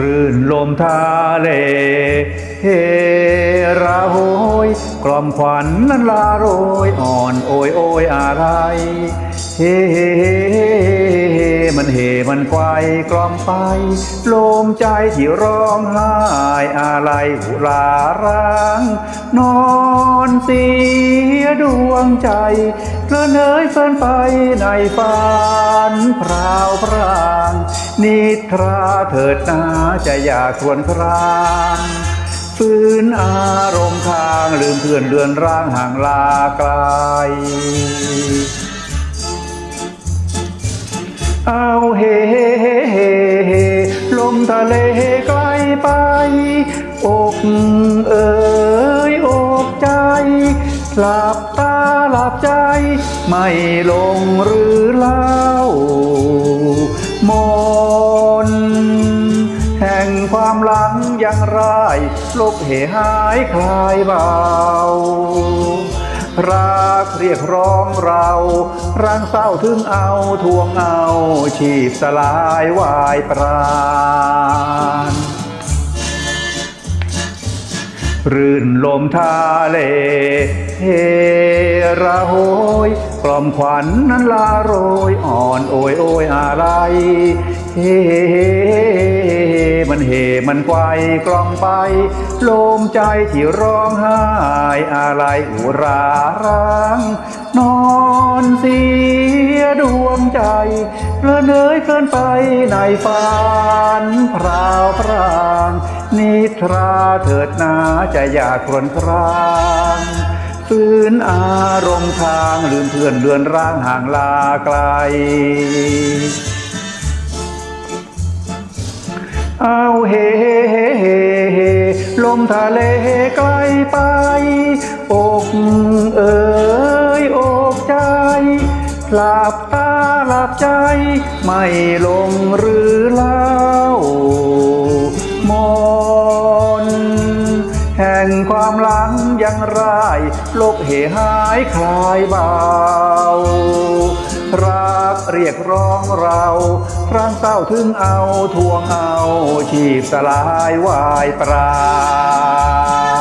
รื่นลมทะเลเฮราโหยกล่อมขวัญนั้นลาโรยอ่อนโอยโอยอะไรเฮเฮเฮเฮเฮมันเฮมันไกวกล่อมไปลมใจที่ร้องไห้อะไรหุลาร้างนอนเสียดวงใจเพลินเอยเพลินไปในฝันพราวพราง นิทราเถิดนาจะอยากควนครางฟื้นอารมณ์ทางลืมเพื่อนเดือนร่างห่างลาไกลเอาเฮเฮเฮเฮลมทะเลไกลไป อกเอ๋ยอกใจ หลับตาหลับใจ ไม่ลงหรือลา ความหลังยังร้ายลบเหหายคลายเบารักเรียกร้องเราร่างเศร้าถึงเอาทวงเอาชีพสลายวายปราณรื่นลมทะเลเฮระโหยกล่อมขวัญนั้นลาโรยอ่อนโอยโอยอะไรเฮ มันเฮมันไกวกล่อมไปลมใจที่ร้องไห้อะไรอุราร้างนอนเสียดวงใจเพลินเอยเพลินไปในฝันพราวพรางนิทราเถิดนาจะอยากครวนครางฟื้นอารมณ์ทางลืมเพื่อนเดือนร่างห่างลาไกล เอาเฮเฮเฮเฮลมทะเลไกลไป อกเอ๋ยอกใจ หลับตาหลับใจ ไม่ลงหรือเล่ามนแห่งความหลังยังร้ายลบเหหายคลายเบารัก เรียกร้องเราครั้งเศร้าถึงเอาทวงเอาชีพสลายวายปรา